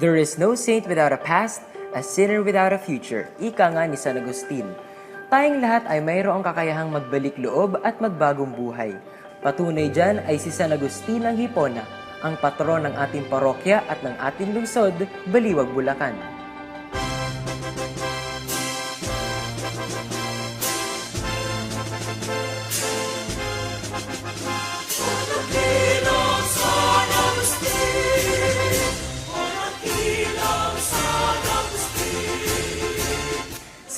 There is no saint without a past, a sinner without a future. Ika nga ni San Agustin. Tayong lahat ay mayroong kakayahang magbalik loob at magbagong buhay. Patunay dyan ay si San Agustin ng Hipona, ang patron ng ating parokya at ng ating lungsod, Baliwag, Bulacan.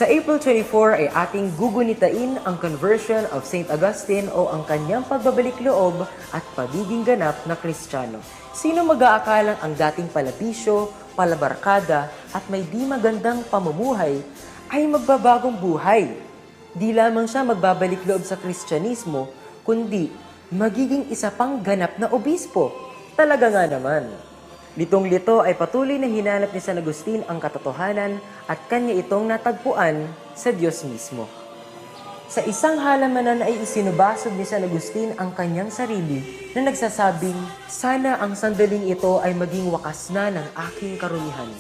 Sa April 24 ay ating gugunitain ang conversion of St. Augustine o ang kanyang pagbabalik loob at pagiging ganap na Kristiyano. Sino mag-aakalang ang dating palapisyo, palabarkada at may di magandang pamumuhay ay magbabagong buhay. Di lamang siya magbabalik loob sa Kristyanismo, kundi magiging isa pang ganap na obispo. Talaga nga naman. Litong-lito ay patuloy na hinanap ni San Agustin ang katotohanan at kanya itong natagpuan sa Diyos mismo. Sa isang halamanan ay isinubasog ni San Agustin ang kanyang sarili na nagsasabing, Sana ang sandaling ito ay maging wakas na ng aking karumihan.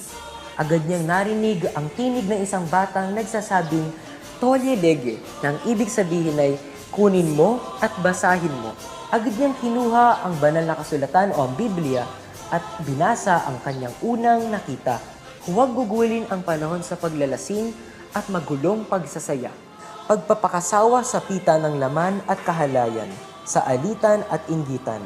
Agad niyang narinig ang tinig ng isang batang nagsasabing, Tolye lege, nang ibig sabihin ay, kunin mo at basahin mo. Agad niyang kinuha ang banal na kasulatan o ang Biblia at binasa ang kanyang unang nakita. Huwag gugulin ang panahon sa paglalasing at magulong pagsasaya. Pagpapakasawa sa pita ng laman at kahalayan, sa alitan at inggitan.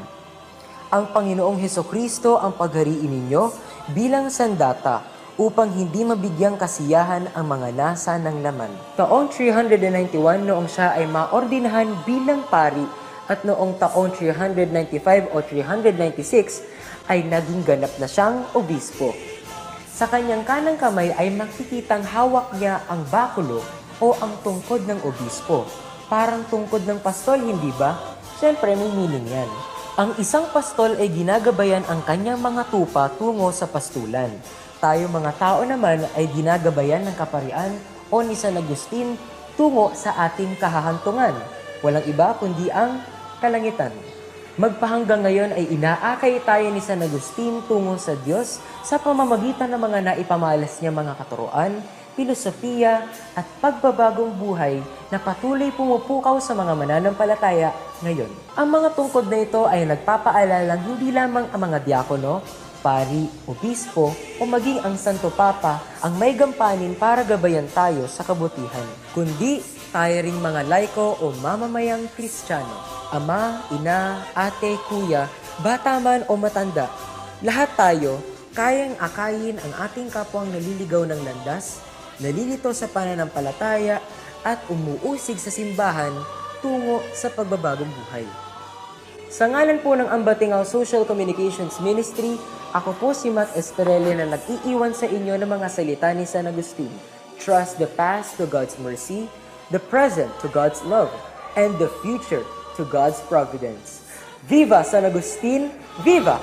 Ang Panginoong Heso Kristo ang paghariin ninyo bilang sandata upang hindi mabigyang kasiyahan ang mga nasa ng laman. Taong 391 noong siya ay maordinahan bilang pari at noong taong 395 o 396 ay naging ganap na siyang obispo. Sa kanyang kanang kamay ay makikitang hawak niya ang bakulo o ang tungkod ng obispo. Parang tungkod ng pastol, hindi ba? Siyempre, may meaning yan. Ang isang pastol ay ginagabayan ang kanyang mga tupa tungo sa pastulan. Tayo mga tao naman ay ginagabayan ng kaparian o ni San Agustin tungo sa ating kahahantungan. Walang iba kundi ang kalangitan. Magpahanggang ngayon ay inaakay tayo ni San Agustin tungo sa Diyos sa pamamagitan ng mga naipamalas niya mga katuruan, filosofiya at pagbabagong buhay na patuloy pumupukaw sa mga mananampalataya ngayon. Ang mga tungkod na ito ay nagpapaalalang hindi lamang ang mga diakono, pari, obispo o maging ang Santo Papa ang may gampanin para gabayan tayo sa kabutihan, kundi tayo ring mga laiko o mamamayang Kristiyano. Ama, ina, ate, kuya, bata man o matanda, lahat tayo kayang akayin ang ating kapwang naliligaw ng landas, nalilito sa pananampalataya at umuusig sa simbahan tungo sa pagbabagong buhay. Sa ngalan po ng Ambatingaw Social Communications Ministry, ako po si Matt Estrella na nag-iiwan sa inyo ng mga salita ni San Agustin. Trust the past to God's mercy, the present to God's love, and the future to God's providence. Viva San Agustin! Viva